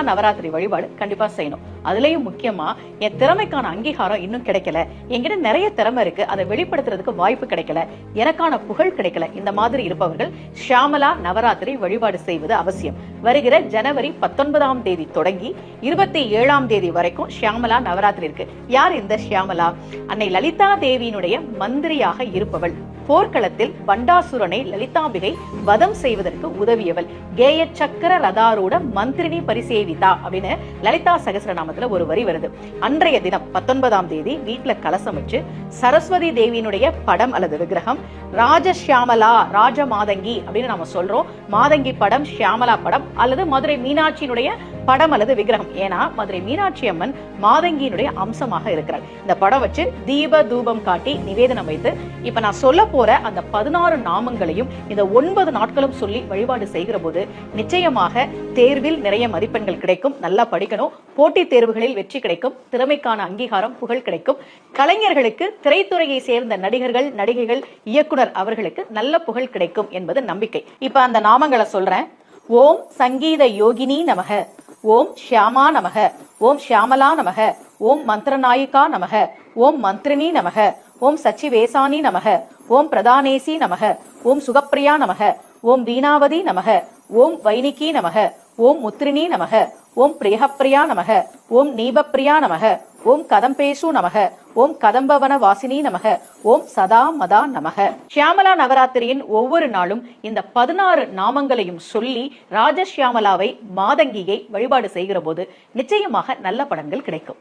நவராத்திரி வழிபாடு கண்டிப்பா செய்யணும். அதுலயும் முக்கியமா என் திறமைக்கான அங்கீகாரம் இன்னும் கிடைக்கல. என்கிட்ட நிறைய திறமை இருக்கு. அதை வெளிப்படுத்துறதுக்கு வாய்ப்பு கிடைக்கல. எனக்கான புகழ் கிடைக்கல. இந்த மாதிரி இருப்பவர்கள் ஷியாமலா நவராத்திரி வழிபாடு செய்வது அவசியம். வருகிற ஜனவரி பத்தொன்பதாம் தேதி தொடங்கி இருபத்தி ஏழாம் தேதி வரைக்கும் ஷியாமலா நவராத்திரி இருக்கு. யார் இந்த ஷியாமலா? அன்னை லலிதா தேவியினுடைய மந்திரியாக இருப்பவள். போர்க்களத்தில் பண்டாசுரனை லலிதாம்பிகை வதம் செய்வதற்கு உதவியவள். கேய சக்கர ரதாரூட மந்திரினி பரிசேவிதா அப்படின்னு லலிதா சகசரநாமத்துல ஒரு வரி வருது. அன்றைய தினம் பத்தொன்பதாம் தேதி வீட்டுல கலசம் வச்சு சரஸ்வதி தேவியினுடைய படம் அல்லது விக்கிரகம் ராஜஷியாமலா ராஜ மாதங்கி அப்படின்னு நம்ம சொல்றோம். மாதங்கி படம் ஷியாமலா படம் அல்லது மதுரை மீனாட்சியினுடைய படம் அல்லது விக்கிரகம். ஏன்னா மதுரை மீனாட்சி அம்மன் மாதங்கியினுடைய அம்சமாக இருக்கிறார். இந்த படம் வச்சு தீப தூபம் காட்டி நிவேதனம் வைத்து இப்ப நான் சொல்ல போற அந்த பதினாறு நாமங்களையும் இந்த ஒன்பது நாட்களும் சொல்லி வழிபாடு செய்கிற போது நிச்சயமாக தேர்வில் நிறைய மதிப்பெண்கள் கிடைக்கும். நல்லா படிக்கணும். போட்டித் தேர்வுகளில் வெற்றி கிடைக்கும். திறமைக்கான அங்கீகாரம் புகழ் கிடைக்கும். கலைஞர்களுக்கு திரைத்துறையை சேர்ந்த நடிகர்கள் நடிகைகள் இயக்குனர் அவர்களுக்கு நல்ல புகழ் கிடைக்கும் என்பது நம்பிக்கை. இப்ப அந்த நாமங்களை சொல்றேன். ஓம் சங்கீத யோகினி நமக. ஓம் ஷியாமா நமக ஓம் ஷியாமலா நமக ஓம் மந்திரநாயிகா நமக ஓம் மந்திரினி நமக ஓம் சச்சிவேசானி நமக ஓம் பிரதானேசி நமக ஓம் சுகப்பிரியா நமக ஓம் வீணாவதி நமக ஓம் வைனிகி நமக ஓம் முத்ரினி நமக ஓம் பிரியஹப்பிரியா நமக ஓம் நீபப்பிரியா நமக ஓம் கதம்பேசு நமக ஓம் கதம்பவன வாசினி நமக. ஓம் சதா மதா நமக. ஷியாமலா நவராத்திரியின் ஒவ்வொரு நாளும் இந்த பதினாறு நாமங்களையும் சொல்லி ராஜஷியாமலாவை மாதங்கியை வழிபாடு செய்கிற போது நிச்சயமாக நல்ல பலன்கள் கிடைக்கும்.